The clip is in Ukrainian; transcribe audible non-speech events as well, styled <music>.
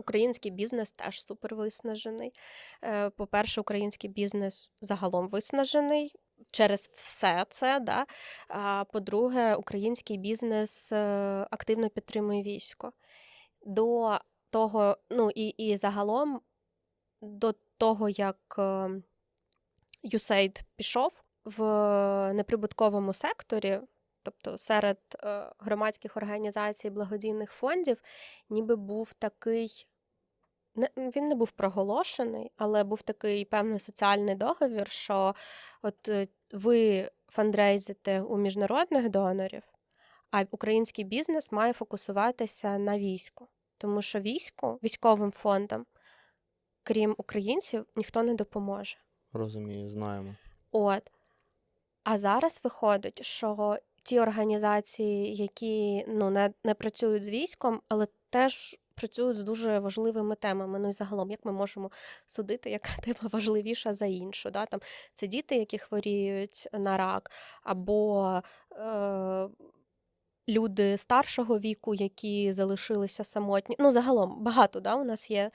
Український бізнес теж супер виснажений. Е, По-перше, український бізнес загалом виснажений через все це. Да? А по-друге, український бізнес е, активно підтримує військо. До того, ну і, і загалом до того, як USAID пішов в неприбутковому секторі, тобто серед е, громадських організацій, благодійних фондів, ніби був такий. Не, він не був проголошений, але був такий певний соціальний договір, що от е, ви фандрейзите у міжнародних донорів, а український бізнес має фокусуватися на війську. Тому що війську, військовим фондам, крім українців, ніхто не допоможе. Розумію, знаємо. От. А зараз виходить, що ті організації, які ну, не, не працюють з військом, але теж працюють з дуже важливими темами. Ну і загалом, як ми можемо судити, яка <laughs> тема важливіша за іншу? Да? Там, це діти, які хворіють на рак, або е, люди старшого віку, які залишилися самотні. Ну, загалом багато да, у нас є